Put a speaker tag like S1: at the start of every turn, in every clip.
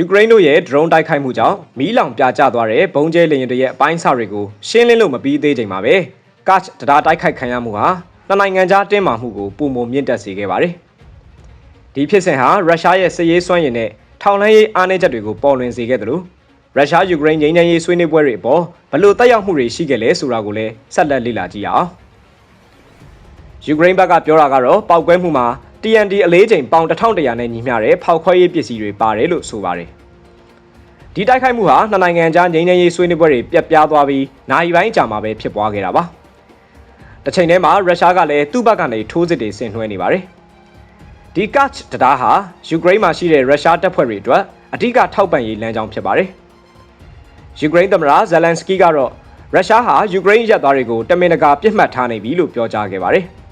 S1: ယူကရိန်းတို့ရဲ့ drone တိုက်ခိုက်မှုကြောင့်မီးလောင်ပြကျသွားတဲ့ဘုံကျဲလေယာဉ်တွေရဲ့အပိုင်းအစတွေကိုရှင်းလင်းလို့မပြီးသေးချိန်မှာပဲကတ်တရားတိုက်ခိုက်ခံရမှုဟာနှစ်နိုင်ငံကြားတင်းမာမှုကိုပုံမမြင့်တက်စေခဲ့ပါတယ်။ဒီဖြစ်စဉ်ဟာရုရှားရဲ့စစ်ရေးစွမ်းရည်နဲ့ထောင်လှမ်းရေးအားနည်းချက်တွေကိုပေါ်လွင်စေခဲ့တယ်လို့ရုရှားယူကရိန်းငြိမ်းချမ်းရေးဆွေးနွေးပွဲတွေအပေါ်ဘလို့တက်ရောက်မှုတွေရှိခဲ့လဲဆိုတာကိုလည်းဆက်လက်လေ့လာကြည့်ရအောင်။ယူကရိန်းဘက်ကပြောတာကတော့ပောက်ကွဲမှုမှာ TND အလေးချိန်ပေါင်1100နဲ့ညီမျှတဲ့ဖောက်ခွဲရေးပစ္စည်းတွေပါတယ်လို့ဆိုပါတယ်။ဒီတိုက်ခိုက်မှုဟာနှစ်နိုင်ငံကြားငြိမ်းချမ်းရေးဆွေးနွေးပွဲတွေပြတ်ပြားသွားပြီးနိုင်ပိုင်းကြာမှာပဲဖြစ်ပွားခဲ့တာပါ။တစ်ချိန်တည်းမှာရုရှားကလည်းသူ့ဘက်ကနေထိုးစစ်တွေဆင်နွှဲနေပါတယ်။ဒီကတ်တရားဟာယူကရိန်းမှာရှိတဲ့ရုရှားတပ်ဖွဲ့တွေအတွက်အဓိကထောက်ပံ့ရေးလမ်းကြောင်းဖြစ်ပါတယ်။ယူကရိန်းသမ္မတဇယ်လန်စကီကတော့ရုရှားဟာယူကရိန်းရပ်သားတွေကိုတမင်တကာပြစ်မှတ်ထားနေပြီလို့ပြောကြားခဲ့ပါတယ်။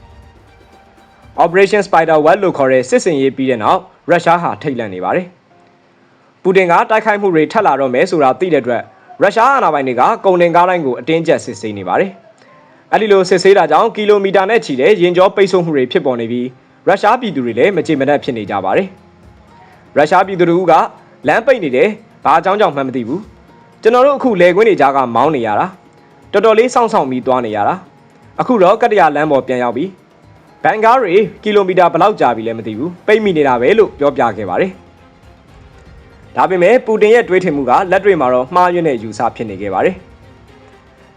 S1: Operation Spider Web လို့ခေါ်တဲ့စစ်စင်ရေးပြီးတဲ့နောက်ရုရှားဟာထိတ်လန့်နေပါတယ်။ပူတင်ကတိုက်ခိုက်မှုတွေထပ်လာတော့မယ်ဆိုတာသိတဲ့အတွက်ရုရှားအာဏာပိုင်တွေကကုန်တင်ကားတိုင်းကိုအတင်းကျပ်စစ်ဆေးနေပါတယ်။အဲဒီလိုစစ်ဆေးတာကြောင့်ကီလိုမီတာနဲ့ချီတဲ့ရင်ကျောပိတ်ဆို့မှုတွေဖြစ်ပေါ်နေပြီးရုရှားပြည်သူတွေလည်းမကြေမနက်ဖြစ်နေကြပါတယ်။ရုရှားပြည်သူတွေကလမ်းပိတ်နေတယ်ဘာအကြောင်းကြောင့်မှမသိဘူး။ကျွန်တော်တို့အခုလေကွင်းတွေကြားကမောင်းနေရတာတော်တော်လေးစောင့်ဆောင်ပြီးသွားနေရတာအခုတော့ကတ္တရာလမ်းပေါ်ပြန်ရောက်ပြီ ဘန်ကားတွေကီလိုမီတာဘယ်လောက်ကြာပြီလဲမသိဘူးပိတ်မိနေတာပဲလို့ပြောပြခဲ့ပါတယ်ဒါပေမဲ့ပူတင်ရဲ့တွေးထင်မှုကလက်တွေ့မှာတော့မှားယွင်းတဲ့ယူဆဖြစ်နေခဲ့ပါတယ်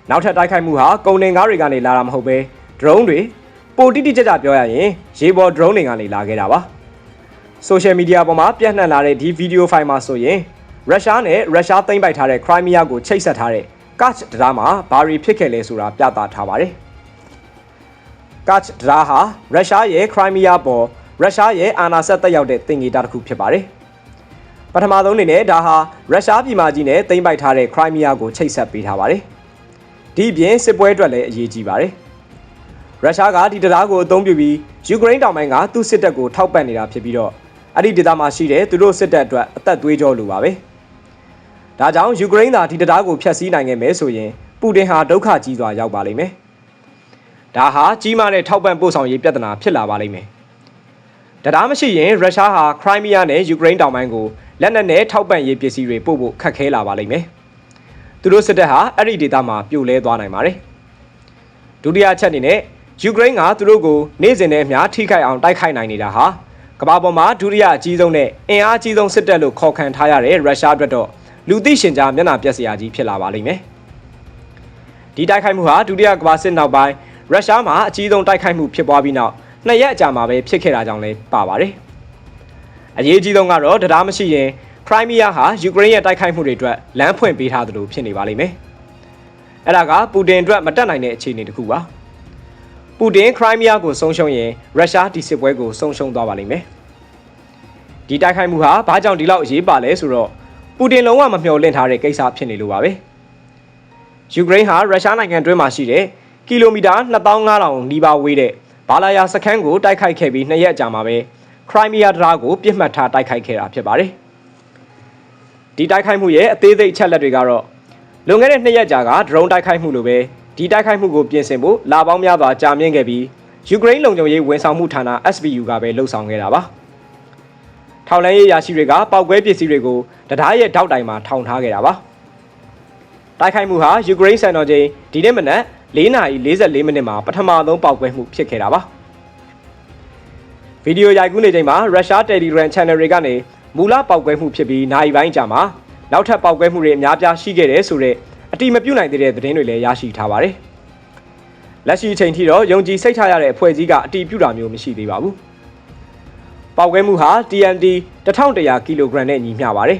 S1: နောက်ထပ်တိုက်ခိုက်မှုဟာကုန်တင်ကားတွေကနေလာတာမဟုတ်ပဲ drone တွေပိုတိတိကျကျပြောရရင်ရေပေါ် drone တွေကနေလာခဲ့တာပါဆိုရှယ်မီဒီယာပေါ်မှာပြန့်နှံ့လာတဲ့ဒီဗီဒီယိုဖိုင်မှာဆိုရင်ရုရှားနဲ့ရုရှားသိမ်းပိုက်ထားတဲ့ခရိုင်းမီးယားကိုချိတ်ဆက်ထားတဲ့ကတ်ဒရာမှာဘာတွေဖြစ်ခဲ့လဲဆိုတာပြသထားပါတယ်။ ကတ်ဒရာဟာရုရှားရဲ့ခရိုင်းမီးယားပေါ်ရုရှားရဲ့အာဏာဆက်တက်ရောက်တဲ့တင်ငေတာတစ်ခုဖြစ်ပါတယ်။ပထမဆုံးအနေနဲ့ဒါဟာရုရှားပြည်မကြီးနဲ့သိမ်းပိုက်ထားတဲ့ခရိုင်းမီးယားကိုချိတ်ဆက်ပေးထားပါတယ်။ဒီပြင်စစ်ပွဲအတွက်လည်းအရေးကြီးပါတယ်။ရုရှားကဒီတရားကိုအသုံးပြုပြီးယူကရိန်းတောင်ပိုင်းကသူ့စစ်တပ်ကိုထောက်ပံ့နေတာဖြစ်ပြီးတော့အဲ့ဒီဒေသမှာရှိတဲ့သူတို့စစ်တပ်အတွက်အသက်သွေးကြောလိုပါပဲ။ဒါကြောင့်ယူကရိန်းသာဒီတရားကိုဖျက်ဆီးနိုင်ခဲ့မယ်ဆိုရင်ပူတင်ဟာဒုက္ခကြီးစွာရောက်ပါလိမ့်မယ်။ ဒါဟာကြီးမားတဲ့ထောက်ပံ့ပို့ဆောင်ရေးပြဿနာဖြစ်လာပါလိမ့်မယ်။တရားမရှိရင်ရုရှားဟာခရိုင်းမီးယားနဲ့ယူကရိန်းတောင်ပိုင်းကိုလက်နက်နဲ့ထောက်ပံ့ရေးပစ္စည်းတွေပို့ဖို့ခက်ခဲလာပါလိမ့်မယ်။သူတို့စစ်တပ်ဟာအဲ့ဒီဒေသမှာပြိုလဲသွားနိုင်ပါတယ်။ဒုတိယချက်အနေနဲ့ယူကရိန်းကသူတို့ကိုနေ့စဉ်နဲ့အမျှထိခိုက်အောင်တိုက်ခိုက်နိုင်နေတာဟာကမ္ဘာပေါ်မှာဒုတိယအကြီးဆုံးနဲ့အင်အားကြီးဆုံးစစ်တပ်လို့ခေါ်ခံထားရတဲ့ရုရှားအတွက်တော့လူသိရှင်ကြားမျက်နှာပြက်စရာကြီးဖြစ်လာပါလိမ့်မယ်။ဒီတိုက်ခိုက်မှုဟာဒုတိယကမ္ဘာစစ်နောက်ပိုင်း ရုရှားမှာအကြီးဆုံးတိုက်ခိုက်မှုဖြစ်ပွားပြီးနောက်နှစ်ရက်အကြာမှာပဲဖြစ်ခဲ့တာကြောင့်လည်းပါပါတယ်။အရေးကြီးဆုံးကတော့တရားမရှိရင်ခရိုင်းမီးယားဟာယူကရိန်းရဲ့တိုက်ခိုက်မှုတွေအတွက်လမ်းဖွင့်ပေးထားသလိုဖြစ်နေပါလိမ့်မယ်။အဲ့ဒါကပူတင်အတွက်မတက်နိုင်တဲ့အခြေအနေတစ်ခုပါ။ပူတင်ခရိုင်းမီးယားကိုဆုံးရှုံးရင်ရုရှားဒီစစ်ပွဲကိုဆုံးရှုံးသွားပါလိမ့်မယ်။ဒီတိုက်ခိုက်မှုဟာဘာကြောင့်ဒီလောက်အရေးပါလဲဆိုတော့ပူတင်လုံးဝမမျှော်လင့်ထားတဲ့ကိစ္စဖြစ်နေလို့ပါပဲ။ယူကရိန်းဟာရုရှားနိုင်ငံတွင်းမှာရှိတဲ့ ကီလိုမီတာ2500နီးပါးဝေးတဲ့ဘာလာယာစခန်းကိုတိုက်ခိုက်ခဲ့ပြီးနှစ်ရက်ကြာမှာပဲခရိုင်းမီးယားဒရာကိုပြစ်မှတ်ထားတိုက်ခိုက်ခဲ့တာဖြစ်ပါတယ်။ဒီတိုက်ခိုက်မှုရဲ့အသေးစိတ်ချက်လက်တွေကတော့လွန်ခဲ့တဲ့နှစ်ရက်ကြာကဒရုန်းတိုက်ခိုက်မှုလိုပဲဒီတိုက်ခိုက်မှုကိုပြင်ဆင်ဖို့လာပေါင်းများစွာကြာမြင့်ခဲ့ပြီးယူကရိန်းလုံခြုံရေးဝန်ဆောင်မှုဌာန SBU ကပဲလှုပ်ဆောင်ခဲ့တာပါ။ထောက်လန်းရေးရာရှိတွေကပောက်ကွဲပစ္စည်းတွေကိုတရားရဲ့ထောက်တိုင်မှာထောင်ထားခဲ့တာပါ။တိုက်ခိုက်မှုဟာယူကရိန်းစံတော်ချိန်ဒီနေ့မနက် 4နာရီ44မိနစ်မှာပထမဆုံးပောက်ကွဲမှုဖြစ်ခဲ့တာပါဗီဒီယိုရိုက်ကူးနေချိန်မှာရုရှား Telegram Channel တွေကနေမူလပောက်ကွဲမှုဖြစ်ပြီးနိုင်ပိုင်းကြာမှာနောက်ထပ်ပောက်ကွဲမှုတွေအများပြားရှိခဲ့တယ်ဆိုတဲ့အတိမပြုတ်နိုင်သေးတဲ့သတင်းတွေလည်းရရှိထားပါတယ်လက်ရှိအချိန်ထိတော့ယုံကြည်စိတ်ချရတဲ့အဖွဲ့အစည်းကအတိပြုတာမျိုးမရှိသေးပါဘူးပောက်ကွဲမှုဟာ TNT 1100ကီလိုဂရမ်နဲ့ညီမျှပါတယ်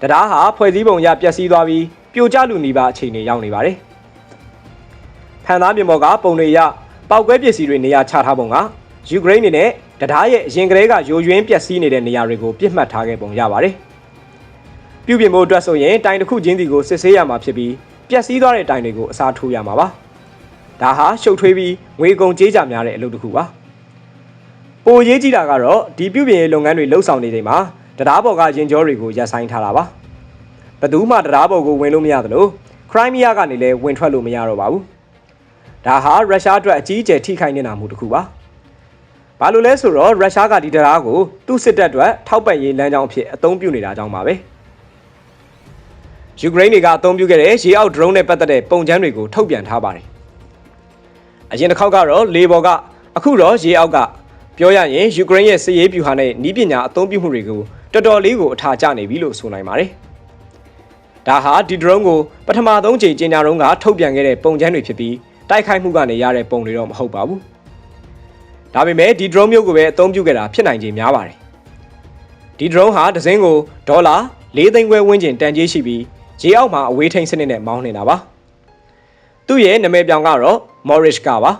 S1: တရားဟာဖွဲ့စည်းပုံရပျက်စီးသွားပြီးပြိုကျလူနေပါအခြေအနေရောက်နေပါတယ် ဖန်သားမြေပေါ်ကပုံတွေရပောက်ကွဲပစ္စည်းတွေနေရာချထားပုံကယူကရိန်းနေနဲ့တရားရဲ့အရင်ကတည်းကယိုယွင်းပျက်စီးနေတဲ့နေရာတွေကိုပြစ်မှတ်ထားခဲ့ပုံရပါတယ်။ပြုပြင်ဖို့အတွက်ဆိုရင်တိုင်တစ်ခုချင်းစီကိုစစ်ဆေးရမှာဖြစ်ပြီးပျက်စီးသွားတဲ့တိုင်တွေကိုအစားထိုးရမှာပါ။ဒါဟာရှုပ်ထွေးပြီးငွေကုန်ကြေးကြများတဲ့အလုပ်တစ်ခုပါ။ပိုရေးကြည့်တာကတော့ဒီပြုပြင်ရေးလုပ်ငန်းတွေလှုပ်ဆောင်နေချိန်မှာတရားပေါ်ကရင်ကျော်တွေကိုရပ်ဆိုင်းထားတာပါ။ဘယ်သူမှတရားပေါ်ကိုဝင်လို့မရသလိုခရိုင်းမီးယားကနေလည်းဝင်ထွက်လို့မရတော့ပါဘူး။ ဒါဟာရုရှားအတွက်အကြီးအကျယ်ထိခိုက်နေတာမှုတစ်ခုပါဘာလို့လဲဆိုတော့ရုရှားကဒီတရားကိုသူ့စစ်တပ်အတွက်ထောက်ပံ့ရေးလမ်းကြောင်းအဖြစ်အသုံးပြုနေတာကြောင့်ပါပဲယူကရိန်းတွေကအသုံးပြုခဲ့တဲ့ရေအောက်ဒရုန်းနဲ့ပတ်သက်တဲ့ပုံချမ်းတွေကိုထုတ်ပြန်ထားပါတယ်အရင်တစ်ခေါက်ကတော့လေဘော်ကအခုတော့ရေအောက်ကပြောရရင်ယူကရိန်းရဲ့စစ်ရေးဗျူဟာနဲ့နီးပညာအသုံးပြုမှုတွေကိုတော်တော်လေးကိုအထာကျနေပြီလို့ဆိုနိုင်ပါတယ်ဒါဟာဒီဒရုန်းကိုပထမဆုံးချိန်ကျင်းညာတုန်းကထုတ်ပြန်ခဲ့တဲ့ပုံချမ်းတွေဖြစ်ပြီး တိုက်ခိုက်မှုကနေရတဲ့ပုံတွေတော့မဟုတ်ပါဘူး။ဒါပေမဲ့ဒီ drone မျိုးကိုပဲအသုံးပြုခဲ့တာဖြစ်နိုင်ခြေများပါတယ်။ဒီ drone ဟာတစ်စင်းကိုဒေါ်လာ၄သိန်းခွဲဝန်းကျင်တန်ကြေးရှိပြီးရေအောက်မှာအဝေးထိန်းစနစ်နဲ့မောင်းနေတာပါ။သူ့ရဲ့နာမည်ပြောင်ကတော့ Morishka ပါ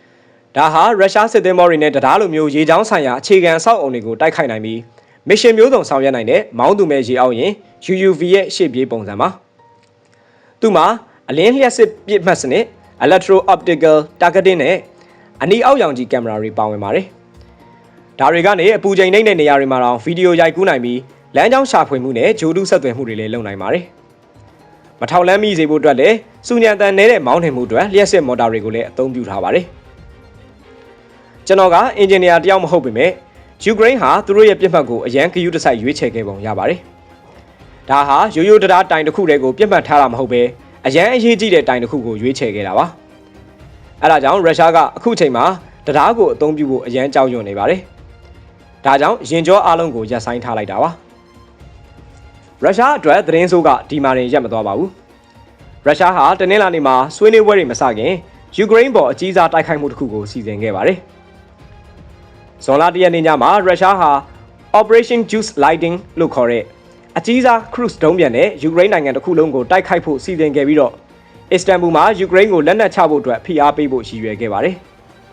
S1: ။ဒါဟာရုရှားစစ်သည်မော်ရီနဲ့တရားလိုမျိုးရေချောင်းဆိုင်ရာအခြေခံအဆောက်အုံတွေကိုတိုက်ခိုက်နိုင်ပြီးမစ်ရှင်မျိုးစုံဆောင်ရွက်နိုင်တဲ့မောင်းသူမဲ့ရေအောက်ရင် UUV ရဲ့ရှေ့ပြေးပုံစံပါ။သူ့မှာအလင်းလျှက်စစ်ပြစ်မှတ်စနစ် electro optical targeting နဲ့အနီအောက်ရောင်ခြည်ကင်မရာတွေပါဝင်ပါတယ်။ဒါတွေကနေအပူချိန်နှိမ့်တဲ့နေရာတွေမှာတော့ဗီဒီယိုရိုက်ကူးနိုင်ပြီးလမ်းကြောင်းရှာဖွေမှုနဲ့ဂျိုဒုဆက်သွယ်မှုတွေလည်းလုပ်နိုင်ပါတယ်။မထောက်လန်းမိစေဖို့အတွက်လည်းစူညံတန်နေတဲ့မောင်းနှင်မှုအတွက်လျှက်စစ်မော်တာတွေကိုလည်းအသုံးပြုထားပါတယ်။ကျွန်တော်ကအင်ဂျင်နီယာတယောက်မဟုတ်ပေမဲ့ယူကရိန်းဟာသူတို့ရဲ့ပြစ်မှတ်ကိုအရန်ကယူတစိုက်ရွေးချယ်ခဲ့ပုံရပါတယ်။ဒါဟာရိုးရိုးတရားတိုင်တစ်ခုတည်းကိုပြစ်မှတ်ထားတာမဟုတ်ပဲ အရန်အရေးကြီးတဲ့တိုင်တစ်ခုကိုရွေးချယ်ခဲ့တာပါ။အဲဒါကြောင့်ရုရှားကအခုချိန်မှာတရားကိုအသုံးပြုဖို့အရန်ကြောက်ရွံ့နေပါတယ်။ဒါကြောင့်ရင်ကျောအားလုံးကိုရပ်ဆိုင်းထားလိုက်တာပါ။ရုရှားအတွက်သတင်းဆိုးကဒီမာရင်ရပ်မသွားပါဘူး။ရုရှားဟာတနင်္လာနေ့မှာဆွေးနွေးပွဲတွေမစခင်ယူကရိန်းပေါ်အကြီးစားတိုက်ခိုက်မှုတစ်ခုကိုစီစဉ်ခဲ့ပါတယ်။ဇွန်လ၁ရက်နေ့ညမှာရုရှားဟာ Operation Juice Lighting လို့ခေါ်တဲ့ အကြီးစား cruise ဒုံးပျံနဲ့ယူကရိန်းနိုင်ငံတစ်ခုလုံးကိုတိုက်ခိုက်ဖို့စီစဉ်ခဲ့ပြီးတော့အစ္စတန်ဘူမှာယူကရိန်းကိုလက်နက်ချဖို့အတွက်ဖိအားပေးဖို့ရည်ရွယ်ခဲ့ပါတယ်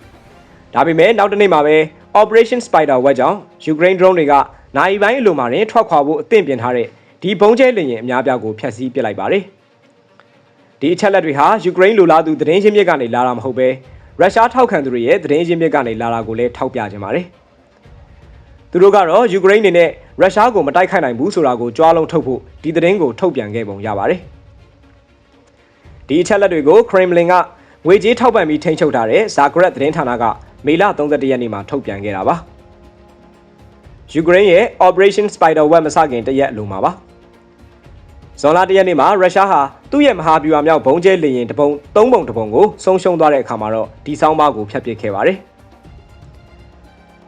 S1: ။ဒါပေမဲ့နောက်တစ်နေ့မှာပဲ Operation Spider Web ကြောင့်ယူကရိန်း drone တွေကနိုင်ပိုင်းအလိုမှာတင်ထွက်ခွာဖို့အသင့်ပြင်ထားတဲ့ဒီဘုံကျဲလင်ရင်အများပြားကိုဖျက်ဆီးပစ်လိုက်ပါတယ်။ဒီအချက်လက်တွေဟာယူကရိန်းလိုလားသူသတင်းရင်းမြစ်ကနေလာတာမဟုတ်ပဲရုရှားထောက်ခံသူတွေရဲ့သတင်းရင်းမြစ်ကနေလာတာကိုလည်းထောက်ပြခြင်းပါတယ်။သူတို့ကတော့ယူကရိန်းအနေနဲ့ ရုရှားကိုမတိုက်ခိုက်နိုင်ဘူးဆိုတာကိုကြွားလုံးထုတ်ဖို့ဒီသတင်းကိုထုတ်ပြန်ခဲ့ပုံရပါတယ်။ဒီအချက်လက်တွေကိုခရမ်လင်ကငွေကြေးထောက်ပံ့ပြီးထိန်းချုပ်ထားတဲ့ဇာဂရက်သတင်းဌာနကမေလ31ရက်နေ့မှာထုတ်ပြန်ခဲ့တာပါ။ယူကရိန်းရဲ့ Operation Spider Web မစခင်တရက်အလိုမှာပါ။ဇွန်လ၁ရက်နေ့မှာရုရှားဟာသူ့ရဲ့မဟာဗျူဟာမြောက်ဘုံကျဲလေရင်တပုံ၃ပုံတပုံကိုဆုံးရှုံးသွားတဲ့အခါမှာတော့ဒီဆောင်းပါးကိုဖျက်ပစ်ခဲ့ပါတယ်။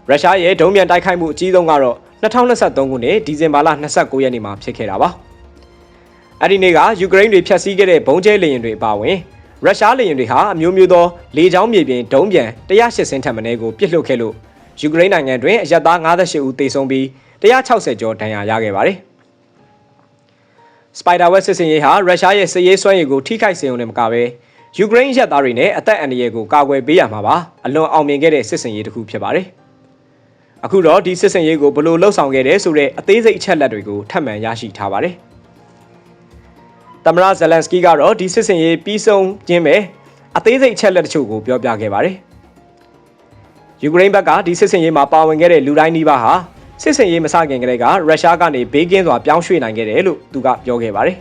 S1: ရုရှားရဲ့ဒုံးမြန်တိုက်ခိုက်မှုအကြီးဆုံးကတော့ 2023ခုနှစ်ဒီဇင်ဘာလ29ရက်နေ့မှာဖြစ်ခဲ့တာပါ။အဲ့ဒီနေ့ကယူကရိန်းတွေဖျက်ဆီးခဲ့တဲ့ဘုံကျဲလေယာဉ်တွေအပါအဝင်ရုရှားလေယာဉ်တွေဟာအမျိုးမျိုးသောလေကြောင်းမြေပြင်ဒုံးပြန်180စင်းထက်မနည်းကိုပစ်လွတ်ခဲ့လို့ယူကရိန်းနိုင်ငံတွင်အရက်သား58ဦးသေဆုံးပြီး160ကျော်ဒဏ်ရာရခဲ့ပါတယ်။ Spider Web စစ်စင်ရေးဟာရုရှားရဲ့စစ်ရေးစွမ်းရည်ကိုထိခိုက်စေုံနဲ့မကဘဲယူကရိန်းရက်သားတွေနဲ့အသက်အန္တရာယ်ကိုကာကွယ်ပေးရမှာပါအလွန်အောင်မြင်ခဲ့တဲ့စစ်စင်ရေးတစ်ခုဖြစ်ပါတယ်။ အခုတော့ဒီစစ်စင်ရေးကိုဘယ်လိုလှုပ်ဆောင်ခဲ့တယ်ဆိုတဲ့အသေးစိတ်အချက်လက်တွေကိုထပ်မံရရှိထားပါတယ်။သမရဇလန်စကီကတော့ဒီစစ်စင်ရေးပြီးဆုံးခြင်းပဲအသေးစိတ်အချက်လက်တချို့ကိုပြောပြခဲ့ပါတယ်။ယူကရိန်းဘက်ကဒီစစ်စင်ရေးမှာပါဝင်ခဲ့တဲ့လူတိုင်းနီးပါးဟာစစ်စင်ရေးမစခင်ကတည်းကရုရှားကနေဘေးကင်းစွာပြောင်းရွှေ့နိုင်ခဲ့တယ်လို့သူကပြောခဲ့ပါတယ်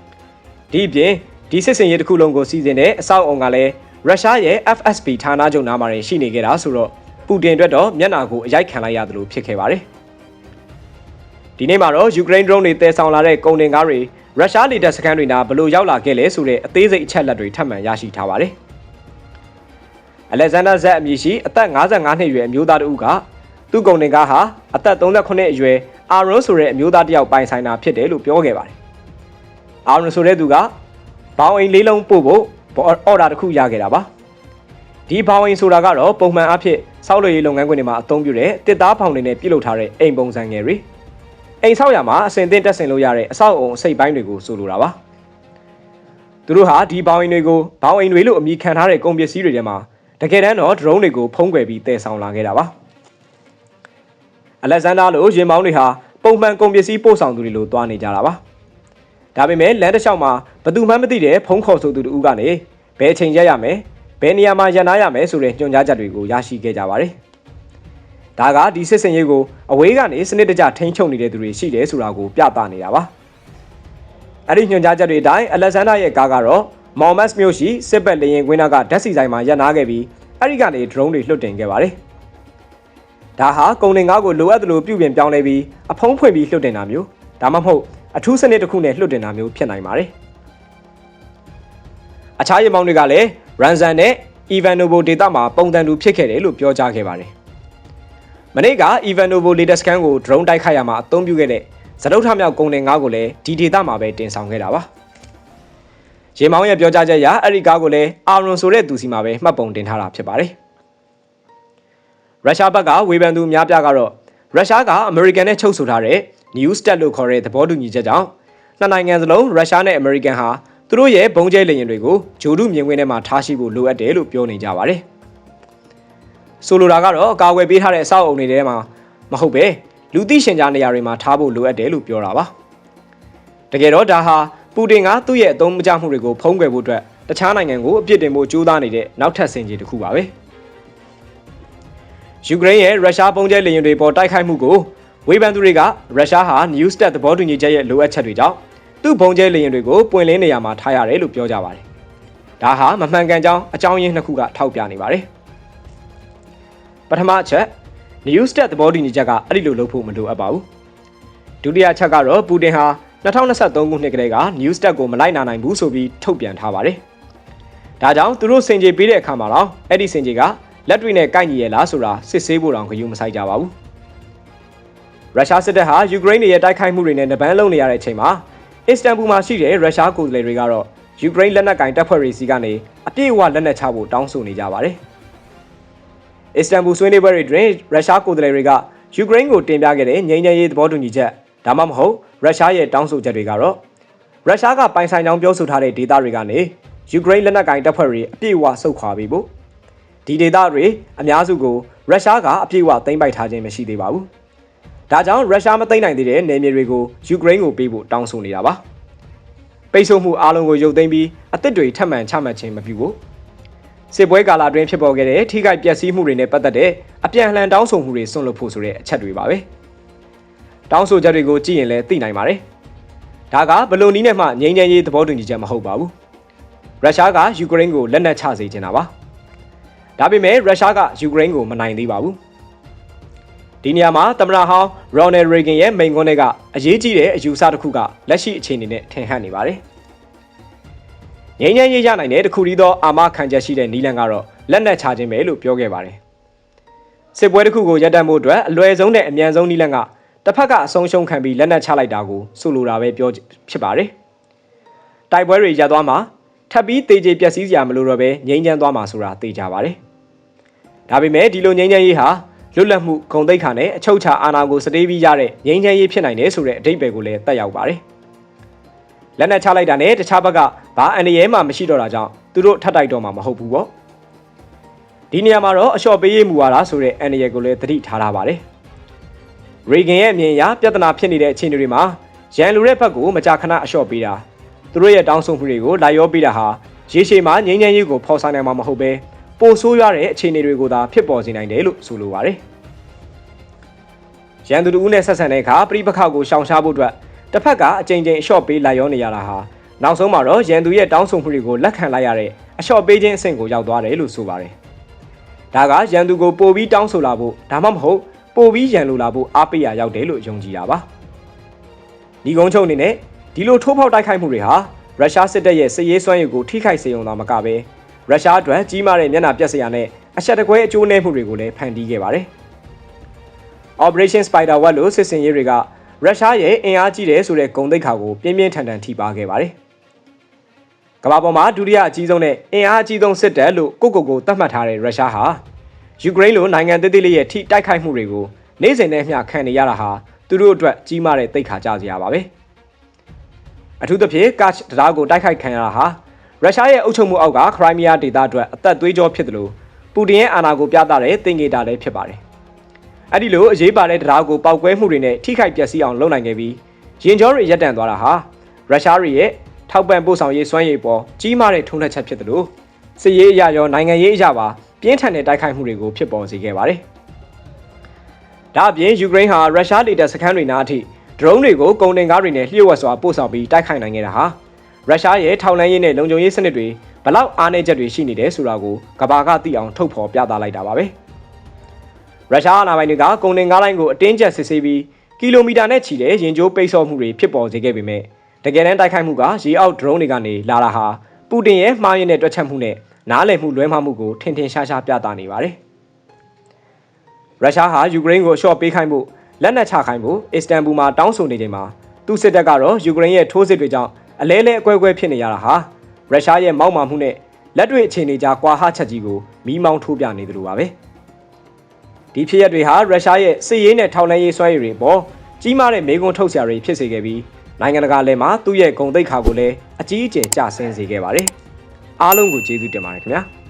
S1: ။ဒီအပြင်ဒီစစ်စင်ရေးတစ်ခုလုံးကိုစီစဉ်တဲ့အဆောက်အုံကလည်းရုရှားရဲ့ FSB ဌာနချုပ်နားမှာရှိနေခဲ့တာဆိုတော့ ပူတင်အတွက်တော့မျက်နာကိုအရိုက်ခံလိုက်ရတယ်လို့ဖြစ်ခဲ့ပါတယ်။ဒီနေ့မှာတော့ယူကရိန်း drone တွေတည်ဆောင်လာတဲ့ကုန်တင်ကားတွေရုရှားလေတပ်စခန်းတွေနာဘလို့ရောက်လာခဲ့လဲဆိုတဲ့အသေးစိတ်အချက်လက်တွေထပ်မံရရှိထားပါတယ်။အလက်ဇန်ဒါဇက်အမည်ရှိအသက်55နှစ်အရွယ်အမျိုးသားတဦးကသူ့ကုန်တင်ကားဟာအသက်38အရွယ်အာရွန်ဆိုတဲ့အမျိုးသားတစ်ယောက်ပိုင်ဆိုင်တာဖြစ်တယ်လို့ပြောခဲ့ပါတယ်။အာရွန်ဆိုတဲ့သူကဘောင်အိမ်လေးလုံးပို့ဖို့အော်ဒါတစ်ခုရခဲ့တာပါ။ ဒီဘောင်အိမ်ဆိုတာကတော့ပုံမှန်အဖြစ်စောက်လို့ရေးလုပ်ငန်းခွင်တွေမှာအသုံးပြုတဲ့တစ်သားဖောင်တွေနဲ့ပြုလုပ်ထားတဲ့အိမ်ပုံစံငယ်တွေ။အိမ်ဆောက်ရမှာအစင်သင့်တက်ဆင်လို့ရတဲ့အဆောက်အုံအစိတ်ပိုင်းတွေကိုဆိုလိုတာပါသူတို့ဟာဒီဘောင်အိမ်တွေကိုဘောင်အိမ်တွေလို့အမည်ခံထားတဲ့ကုန်ပစ္စည်းတွေထဲမှာတကယ်တမ်းတော့ drone တွေကိုဖုံးကွယ်ပြီးတည်ဆောင်လာခဲ့တာပါအလက်ဇန်ဒါလိုရင်မောင်းတွေဟာပုံမှန်ကုန်ပစ္စည်းပို့ဆောင်သူတွေလိုသွားနေကြတာပါဒါပေမဲ့လမ်းတစ်လျှောက်မှာဘသူမှမသိတဲ့ဖုံးခေါ်ဆိုသူတူကနေဘယ်ချိန်ရက်ရမယ် ဘယ်နေရာမှာရန်နာရမယ်ဆိုတဲ့ညွှန်ကြားချက်တွေကိုရရှိခဲ့ကြပါတယ်ဒါကဒီစစ်စင်ရေးကိုအဝေးကနေစနစ်တကျထိန်းချုပ်နေတဲ့သူတွေရှိတယ်ဆိုတာကိုပြသနေတာပါအဲ့ဒီညွှန်ကြားချက်တွေအတိုင်းအလက်ဇန်ဒါရဲ့ကားကတော့မော်မတ်စ်မြို့ရှိစစ်ဘက်လေယာဉ်ကွင်းကဓာတ်ဆီဆိုင်မှာရပ်နားခဲ့ပြီးအဲ့ဒီကနေ drone တွေလွှတ်တင်ခဲ့ပါတယ်ဒါဟာကုန်တင်ကားကိုလိုအပ်သလိုပြုပြင်ပြောင်းလဲပြီးအဖုံးဖွင့်ပြီးလွှတ်တင်တာမျိုးဒါမှမဟုတ်အထူးစနစ်တစ်ခုနဲ့လွှတ်တင်တာမျိုးဖြစ်နိုင်ပါတယ်အခြားရေမောင်းတွေကလည်း Ranzan နဲ့ Ivanovo ဒေတာမှာပုံတန်တူဖြစ်ခဲ့တယ်လို့ပြောကြားခဲ့ပါတယ်မနေ့က Ivanovo latest scan ကို drone တိုက်ခိုက်ရမှာအသုံးပြုခဲ့တဲ့ဇတုထမြောက်ကုန်တင်ကားကိုလည်းဒီဒေတာမှာပဲတင်ဆောင်ခဲ့တာပါရေမောင်းရဲ့ပြောကြားချက်အရအဲ့ဒီကားကိုလည်းအာရွန်ဆိုတဲ့သူစီမှာပဲမှတ်ပုံတင်ထားတာဖြစ်ပါတယ်ရုရှားဘက်ကဝေဖန်သူများပြားကတော့ရုရှားကအမေရိကန်နဲ့ချုပ်ဆိုထားတဲ့ New START လို့ခေါ်တဲ့သဘောတူညီချက်ကြောင့်နှစ်နိုင်ငံစလုံးရုရှားနဲ့အမေရိကန်ဟာ သူတို့ရဲ့ဘုံကျဲလေယာဉ်တွေကိုဂျိုဒုမြင်ကွင်းထဲမှာထားရှိဖို့လိုအပ်တယ်လို့ပြောနေကြပါတယ်။ဆိုလိုတာကတော့အကာအကွယ်ပေးထားတဲ့အဆောက်အုံတွေထဲမှာမဟုတ်ပဲလူသိရှင်ကြားနေရာတွေမှာထားဖို့လိုအပ်တယ်လို့ပြောတာပါ။တကယ်တော့ဒါဟာပူတင်ကသူ့ရဲ့အသုံးမကျမှုတွေကိုဖုံးကွယ်ဖို့အတွက်တခြားနိုင်ငံကိုအပြစ်တင်ဖို့ကြိုးစားနေတဲ့နောက်ထပ်ဆင်ခြေတစ်ခုပါပဲ။ယူကရိန်းရဲ့ရုရှားပုံကျဲလေယာဉ်တွေပေါ်တိုက်ခိုက်မှုကိုဝေဖန်သူတွေကရုရှားဟာ New START သဘောတူညီချက်ရဲ့လိုအပ်ချက်တွေကြောင့် သူ့ဘုံကျဲလေယာဉ်တွေကိုပွင့်လင်းနေရမှာထားရတယ်လို့ပြောကြပါတယ်။ဒါဟာမမှန်ကန်ကြောင်းအကြောင်းရင်းနှစ်ခုကထောက်ပြနေပါတယ်။ပထမအချက် New START သဘောတူညီချက်ကအဲ့ဒီလိုလုပ်ဖို့မလိုအပ်ပါဘူး။ဒုတိယချက်ကတော့ပူတင်ဟာ2023ခုနှစ်ကတည်းက New START ကိုမလိုက်နာနိုင်ဘူးဆိုပြီးထုတ်ပြန်ထားပါတယ်။ဒါကြောင့်သူတို့စင်ကြေပေးတဲ့အခါမှာတော့အဲ့ဒီစင်ကြေကလက်တွေနဲ့ကိုက်ညီရလားဆိုတာစစ်ဆေးဖို့တောင်ဂရုမစိုက်ကြပါဘူး။ရုရှားစစ်တပ်ဟာယူကရိန်းရဲ့တိုက်ခိုက်မှုတွေနဲ့နပန်းလုံးနေရတဲ့အချိန်မှာ အစ္စတန်ဘူမှာရှိတဲ့ရုရှားကိုယ်စားလှယ်တွေကတော့ယူကရိန်းလက်နက်ကင်တပ်ဖွဲ့တွေစီကနေအပြည့်အဝလက်နက်ချဖို့တောင်းဆိုနေကြပါတယ်။အစ္စတန်ဘူဆွေးနွေးပွဲတွေတွင်ရုရှားကိုယ်စားလှယ်တွေကယူကရိန်းကိုတင်ပြခဲ့တဲ့ငြိမ်းချမ်းရေးသဘောတူညီချက်ဒါမှမဟုတ်ရုရှားရဲ့တောင်းဆိုချက်တွေကတော့ရုရှားကပိုင်ဆိုင်ကြောင်းပြောဆိုထားတဲ့ဒေသတွေကနေယူကရိန်းလက်နက်ကင်တပ်ဖွဲ့တွေအပြည့်အဝဆုတ်ခွာပြီးဖို့ဒီဒေသတွေအများစုကိုရုရှားကအပြည့်အဝသိမ်းပိုက်ထားခြင်းမရှိသေးပါဘူး။ ဒါကြောင့်ရုရှားမသိမ်းနိုင်သေးတဲ့နယ်မြေတွေကိုယူကရိန်းကိုပေးဖို့တောင်းဆိုနေတာပါပိတ်ဆို့မှုအလုံးကိုရုပ်သိမ်းပြီးအသစ်တွေထပ်မံချမှတ်ခြင်းမပြုဖို့စစ်ပွဲကာလအတွင်းဖြစ်ပေါ်ခဲ့တဲ့ထိခိုက်ပျက်စီးမှုတွေနဲ့ပတ်သက်တဲ့အပြန်အလှန်တောင်းဆိုမှုတွေဆွန့်လွတ်ဖို့ဆိုတဲ့အချက်တွေပါပဲတောင်းဆိုချက်တွေကိုကြည့်ရင်လည်းသိနိုင်ပါတယ်ဒါကဘလို့နီးနဲ့မှငြိမ်းချမ်းရေးသဘောတူညီချက်မဟုတ်ပါဘူးရုရှားကယူကရိန်းကိုလက်နက်ချစေချင်တာပါဒါပေမဲ့ရုရှားကယူကရိန်းကိုမနိုင်သေးပါဘူး ဒီနေရာမှာသမ္မတဟောင်းရော်နယ်ရေဂင်ရဲ့မိန့်ခွန်းတွေကအရေးကြီးတဲ့အယူဆတစ်ခုကလက်ရှိအခြေအနေနဲ့ထင်ဟပ်နေပါတယ်။ငြိမ်းချမ်းရေးရနိုင်တဲ့တခုတည်းသောအာမခံချက်ရှိတဲ့နီလန်ကတော့လက်နက်ချခြင်းပဲလို့ပြောခဲ့ပါတယ်။စစ်ပွဲတစ်ခုကိုရပ်တန့်ဖို့အတွက်အလွယ်ဆုံးနဲ့အမြန်ဆုံးနီလန်ကတစ်ဖက်ကအဆုံးရှုံးခံပြီးလက်နက်ချလိုက်တာကိုဆိုလိုတာပဲပြောဖြစ်ပါတယ်။တိုက်ပွဲတွေရပ်သွားမှာထပ်ပြီးတေကျေပျက်စီးစရာမလိုတော့ပဲငြိမ်းချမ်းသွားမှာဆိုတာသိကြပါတယ်။ဒါပေမဲ့ဒီလိုငြိမ်းချမ်းရေးဟာ လွတ်လပ်မှုဂုဏ်သိက္ခာနဲ့အချုပ်အခြာအာဏာကိုစတေးပြီးရတဲ့ငြိမ်းချမ်းရေးဖြစ်နိုင်တယ်ဆိုတဲ့အဓိပ္ပာယ်ကိုလည်းတက်ရောက်ပါတယ်။လက်နက်ချလိုက်တာနဲ့တခြားဘက်ကဘာအန္တရာယ်မှမရှိတော့တာကြောင့်သူတို့ထပ်တိုက်တော့မှာမဟုတ်ဘူးပေါ့။ဒီနေရာမှာတော့အလျှော့ပေးရေးမူဝါဒဆိုတဲ့အန္တရာယ်ကိုလည်းသတိထားထားပါတယ်။ရေဂင်ရဲ့အမြင်အရပြဿနာဖြစ်နေတဲ့အခြေအနေတွေမှာရန်လူတဲ့ဘက်ကိုမကြာခဏအလျှော့ပေးတာသူတို့ရဲ့တောင်းဆိုမှုတွေကိုလိုက်ရောပေးတာဟာရေရှည်မှာငြိမ်းချမ်းရေးကိုဖော်ဆောင်နိုင်မှာမဟုတ်ပဲ ပိုဆိုးရွားတဲ့အခြေအနေတွေကိုသာဖြစ်ပေါ်စေနိုင်တယ်လို့ဆိုလိုပါတယ်။ရန်သူတို့နဲ့ဆက်ဆံတဲ့အခါပြိပခါကိုရှောင်ရှားဖို့အတွက်တစ်ဖက်ကအကြိမ်ကြိမ်အလျှော့ပေးလိုက်ရောနေရတာဟာနောက်ဆုံးမှာတော့ရန်သူရဲ့တောင်းဆိုမှုတွေကိုလက်ခံလိုက်ရတဲ့အလျှော့ပေးခြင်းအဆင့်ကိုရောက်သွားတယ်လို့ဆိုပါတယ်။ဒါကရန်သူကိုပိုပြီးတောင်းဆိုလာဖို့ဒါမှမဟုတ်ပိုပြီးရန်လိုလာဖို့အားပေးရရောက်တယ်လို့ယုံကြည်တာပါ။ဒီကုန်းချုပ်အနေနဲ့ဒီလိုထိုးဖောက်တိုက်ခိုက်မှုတွေဟာရုရှားစစ်တပ်ရဲ့စစ်ရေးစွမ်းရည်ကိုထိခိုက်စေုံသာမကပဲ ရုရှားအတွက်ကြီးမားတဲ့မျက်နှာပြက်စရာနဲ့အဆက်တကွဲအကျိုးနည်းမှုတွေကိုလည်းဖန်တီးခဲ့ပါတယ်။ Operation Spiderweb လို့စစ်စင်ရေးတွေကရုရှားရဲ့အင်အားကြီးတယ်ဆိုတဲ့ဂုဏ်သိက္ခာကိုပြင်းပြင်းထန်ထန်ထိပါခဲ့ပါတယ်။ကမ္ဘာပေါ်မှာဒုတိယအကြီးဆုံးနဲ့အင်အားအကြီးဆုံးစစ်တပ်လို့ကိုကိုကိုသတ်မှတ်ထားတဲ့ရုရှားဟာယူကရိန်းလိုနိုင်ငံသေးသေးလေးရဲ့ထိတိုက်ခိုက်မှုတွေကိုနေ့စဉ်နဲ့မျှခံနေရတာဟာသူတို့အတွက်ကြီးမားတဲ့သိက္ခာကြစရာပါပဲ။အထူးသဖြင့်ကတ်တရားကိုတိုက်ခိုက်ခံရတာဟာ ရုရှားရဲ့အုပ်ချုပ်မှုအောက်ကခရိုင်းမီးယားဒေသအတွက်အသက်သွေးကြောဖြစ်တယ်လို့ပူတင်ရဲ့အာဏာကိုပြသတဲ့သင်္ကေတလည်းဖြစ်ပါတယ်။အဲ့ဒီလိုအရေးပါတဲ့တရားကိုပောက်ကွဲမှုတွေနဲ့ထိခိုက်ပျက်စီးအောင်လုပ်နိုင်ခဲ့ပြီးရင်ကျော်တွေရပ်တန့်သွားတာဟာရုရှားတွေရဲ့ထောက်ပံ့ပို့ဆောင်ရေးစွမ်းရည်ပေါ်ကြီးမားတဲ့ထုံးထက်ချက်ဖြစ်တယ်လို့စစ်ရေးအရာရောနိုင်ငံရေးအရာပါပြင်းထန်တဲ့တိုက်ခိုက်မှုတွေကိုဖြစ်ပေါ်စေခဲ့ပါတယ်။ဒါအပြင်ယူကရိန်းဟာရုရှားဒေတာစခန်းတွေနားအထိဒရုန်းတွေကိုကုန်တင်ကားတွေနဲ့လျှို့ဝှက်စွာပို့ဆောင်ပြီးတိုက်ခိုက်နိုင်ခဲ့တာဟာ ရုရှားရဲ့ထောက်လှမ်းရေးနဲ့လုံခြုံရေးစနစ်တွေဘလောက်အားနည်းချက်တွေရှိနေတယ်ဆိုတာကိုကဘာကသိအောင်ထုတ်ဖော်ပြသလိုက်တာပါပဲရုရှားအာဏာပိုင်တွေကကုန်တင်ကားလိုင်းကိုအတင်းကျပ်စစ်ဆေးပြီးကီလိုမီတာနဲ့ချီတဲ့ရင်ကျိုးပိတ်ဆို့မှုတွေဖြစ်ပေါ်စေခဲ့ပေမဲ့တကယ်တမ်းတိုက်ခိုက်မှုကရေအောက်ဒရုန်းတွေကနေလာတာဟာပူတင်ရဲ့မှားယွင်းတဲ့တွက်ချက်မှုနဲ့နားလည်မှုလွဲမှားမှုကိုထင်ထင်ရှားရှားပြသနေပါတယ်။ရုရှားဟာယူကရိန်းကိုအလျှော့ပေးခိုင်းမှုလက်နက်ချခိုင်းမှုအစ္စတန်ဘူမှာတောင်းဆိုနေချိန်မှာသူစစ်တပ်ကတော့ယူကရိန်းရဲ့ထိုးစစ်တွေကြောင့် အလဲလဲအကွဲကွဲဖြစ်နေရတာဟာရုရှားရဲ့မောက်မာမှုနဲ့လက်တွေ့အခြေအနေကြားကွာဟချက်ကြီးကိုမီးမောင်းထိုးပြနေတယ်လို့ပါပဲ။ဒီဖြစ်ရပ်တွေဟာရုရှားရဲ့စစ်ရေးနဲ့ထောက်လှမ်းရေးစွမ်းရည်တွေပေါ်ကြီးမားတဲ့မေကွန်းထုတ်စရာတွေဖြစ်စေခဲ့ပြီးနိုင်ငံတကာလည်းမှာသူ့ရဲ့ဂုံတိတ်ခါကိုလည်းအကြီးအကျယ်ကျဆင်းစေခဲ့ပါတယ်။အားလုံးကိုကျေးဇူးတင်ပါတယ်ခင်ဗျာ။